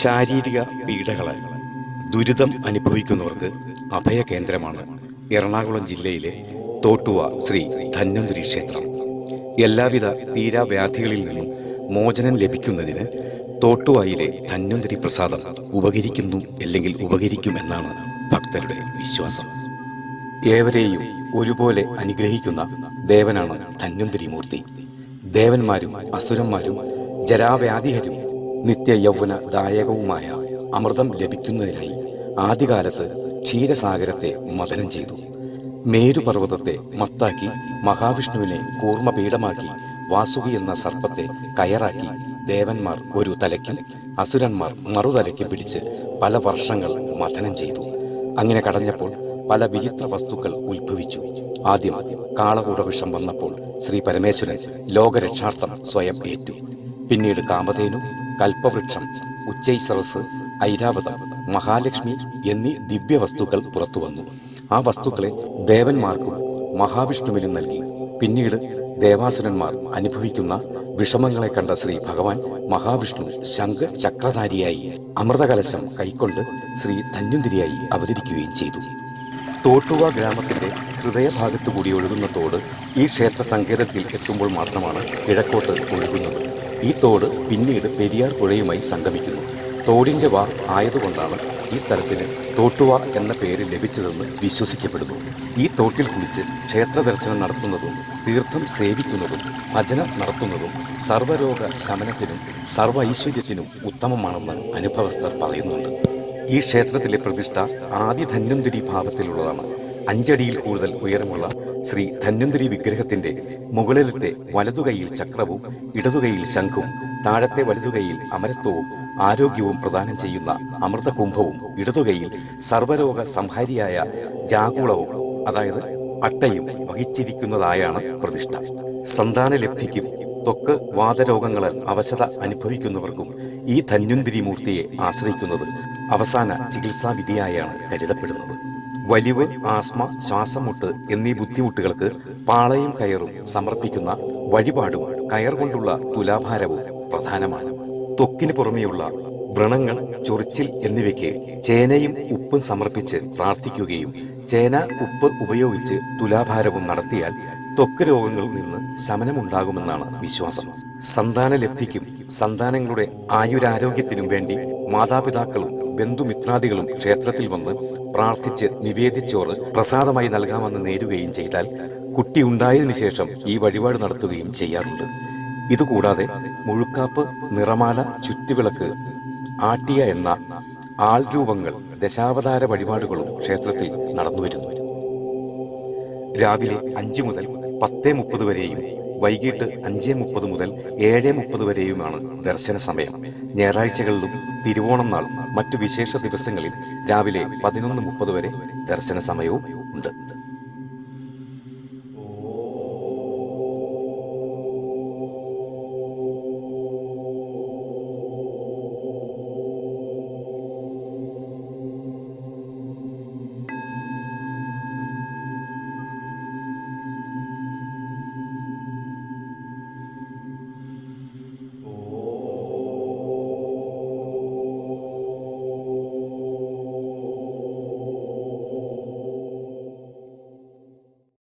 ശാരീരിക പീഡകളാൽ ദുരിതം അനുഭവിക്കുന്നവർക്ക് അഭയ കേന്ദ്രമാണ് എറണാകുളം ജില്ലയിലെ തോട്ടുവ ശ്രീ ധന്വന്തുരി ക്ഷേത്രം. എല്ലാവിധ തീരാവ്യാധികളിൽ നിന്നും മോചനം ലഭിക്കുന്നതിന് തോട്ടുവായിലെ ധന്വന്തരി പ്രസാദം ഉപകരിക്കുന്നു അല്ലെങ്കിൽ ഉപകരിക്കുമെന്നാണ് ഭക്തരുടെ വിശ്വാസം. ഏവരെയും ഒരുപോലെ അനുഗ്രഹിക്കുന്ന ദേവനാണ് ധന്വന്തരി മൂർത്തി. ദേവന്മാരും അസുരന്മാരും ജരാവ്യാധികരും നിത്യ യൗവന ദായകവുമായ അമൃതം ലഭിക്കുന്നതിനായി ആദ്യകാലത്ത് ക്ഷീരസാഗരത്തെ മദനം ചെയ്തു. മേരുപർവതത്തെ മത്താക്കി മഹാവിഷ്ണുവിനെ കൂർമ്മപീഠമാക്കി വാസുകി എന്ന സർപ്പത്തെ കയറാക്കി ദേവന്മാർ ഒരു തലയ്ക്കും അസുരന്മാർ മറുതലയ്ക്കും പിടിച്ച് പല വർഷങ്ങൾ മഥനം ചെയ്തു. അങ്ങനെ കടഞ്ഞപ്പോൾ പല വിചിത്ര വസ്തുക്കൾ ഉത്ഭവിച്ചു. ആദ്യം കാളകൂടവിഷം വന്നപ്പോൾ ശ്രീ പരമേശ്വരൻ ലോകരക്ഷാർത്ഥം സ്വയം ഏറ്റു. പിന്നീട് കാമധേനു കൽപ്പവൃക്ഷം ഉച്ചൈസറസ് ഐരാവതം മഹാലക്ഷ്മി എന്നീ ദിവ്യവസ്തുക്കൾ പുറത്തു വന്നു. ആ വസ്തുക്കളെ ദേവന്മാർക്കും മഹാവിഷ്ണുവിനും നൽകി. പിന്നീട് ദേവാസുരന്മാർ അനുഭവിക്കുന്ന വിഷമങ്ങളെ കണ്ട ശ്രീ ഭഗവാൻ മഹാവിഷ്ണു ശംഖ ചക്രധാരിയായി അമൃതകലശം കൈക്കൊണ്ട് ശ്രീ ധന്വന്തിരിയായി അവതരിക്കുകയും ചെയ്തു. തോട്ടുവ ഗ്രാമത്തിന്റെ ഹൃദയഭാഗത്തു കൂടി ഒഴുകുന്ന തോട് ഈ ക്ഷേത്ര സങ്കേതത്തിൽ എത്തുമ്പോൾ മാത്രമാണ് കിഴക്കോട്ട് ഒഴുകുന്നത്. ഈ തോട് പിന്നീട് പെരിയാർ പുഴയുമായി സംഗമിക്കുന്നു. തോടിന്റെ വാർ ആയതുകൊണ്ടാണ് ഈ സ്ഥലത്തിന് തോട്ടുവ എന്ന പേര് ലഭിച്ചതെന്ന് വിശ്വസിക്കപ്പെടുന്നു. ഈ തോട്ടിൽ കുളിച്ച് ക്ഷേത്ര ദർശനം നടത്തുന്നതും തീർത്ഥം സേവിക്കുന്നതും ഭജനം നടത്തുന്നതും സർവരോഗ ശമനത്തിനും സർവ ഐശ്വര്യത്തിനും ഉത്തമമാണെന്ന് അനുഭവസ്ഥർ പറയുന്നുണ്ട്. ഈ ക്ഷേത്രത്തിലെ പ്രതിഷ്ഠ ആദി ധന്വന്തരി ഭാവത്തിലുള്ളതാണ്. അഞ്ചടിയിൽ കൂടുതൽ ഉയരമുള്ള ശ്രീ ധന്വന്തരി വിഗ്രഹത്തിന്റെ മുകളിലത്തെ വലതുകൈയിൽ ചക്രവും ഇടതുകൈയിൽ ശംഖും താഴത്തെ വലതുകൈയിൽ അമരത്വവും ആരോഗ്യവും പ്രദാനം ചെയ്യുന്ന അമൃതകുംഭവും ഇടതുകൈയിൽ സർവരോഗ സംഹാരിയായ ജാകുളവും അതായത് അട്ടയും വഹിച്ചിരിക്കുന്നതായാണ് പ്രതിഷ്ഠ. സന്താനലബ്ധിക്കും ത്വക്ക് വാതരോഗങ്ങളാൽ അവശത അനുഭവിക്കുന്നവർക്കും ഈ ധന്വന്തിരി മൂർത്തിയെ ആശ്രയിക്കുന്നത് അവസാന ചികിത്സാവിധിയായാണ് കരുതപ്പെടുന്നത്. വലിവ് ആസ്മ ശ്വാസമുട്ട് എന്നീ ബുദ്ധിമുട്ടുകൾക്ക് പാളയും കയറും സമർപ്പിക്കുന്ന വഴിപാടും കയർ കൊണ്ടുള്ള തുലാഭാരവും പ്രധാനമാണ്. ത്വക്കിന് പുറമെയുള്ള വ്രണങ്ങൾ ചൊറിച്ചിൽ എന്നിവയ്ക്ക് ചേനയും ഉപ്പും സമർപ്പിച്ച് പ്രാർത്ഥിക്കുകയും ചേന ഉപ്പ് ഉപയോഗിച്ച് തുലാഭാരവും നടത്തിയാൽ ത്വക്ക് രോഗങ്ങളിൽ നിന്ന് ശമനമുണ്ടാകുമെന്നാണ് വിശ്വാസം. സന്താന ലബ്ധിക്കും സന്താനങ്ങളുടെ ആയുരാരോഗ്യത്തിനും വേണ്ടി മാതാപിതാക്കളും ബന്ധുമിത്രാദികളും ക്ഷേത്രത്തിൽ വന്ന് പ്രാർത്ഥിച്ച് നിവേദിച്ചോറ് പ്രസാദമായി നൽകാമെന്ന് നേരുകയും ചെയ്താൽ കുട്ടി ഉണ്ടായതിനു ശേഷം ഈ വഴിപാട് നടത്തുകയും ചെയ്യാറുണ്ട്. ഇതുകൂടാതെ മുഴുക്കാപ്പ് നിറമാല ചുറ്റുവിളക്ക് ആട്ടിയ എന്ന ആൾരൂപങ്ങൾ ദശാവതാര വഴിപാടുകളും ക്ഷേത്രത്തിൽ നടന്നുവരുന്നു. രാവിലെ അഞ്ചു മുതൽ പത്തേ മുപ്പത് വരെയും വൈകിട്ട് അഞ്ച് മുപ്പത് മുതൽ ഏഴ് മുപ്പത് വരെയുമാണ് ദർശന സമയം ഞായറാഴ്ചകളിലും തിരുവോണം നാൾ മറ്റു വിശേഷ ദിവസങ്ങളിൽ രാവിലെ പതിനൊന്ന് മുപ്പത് വരെ ദർശന സമയവും ഉണ്ട്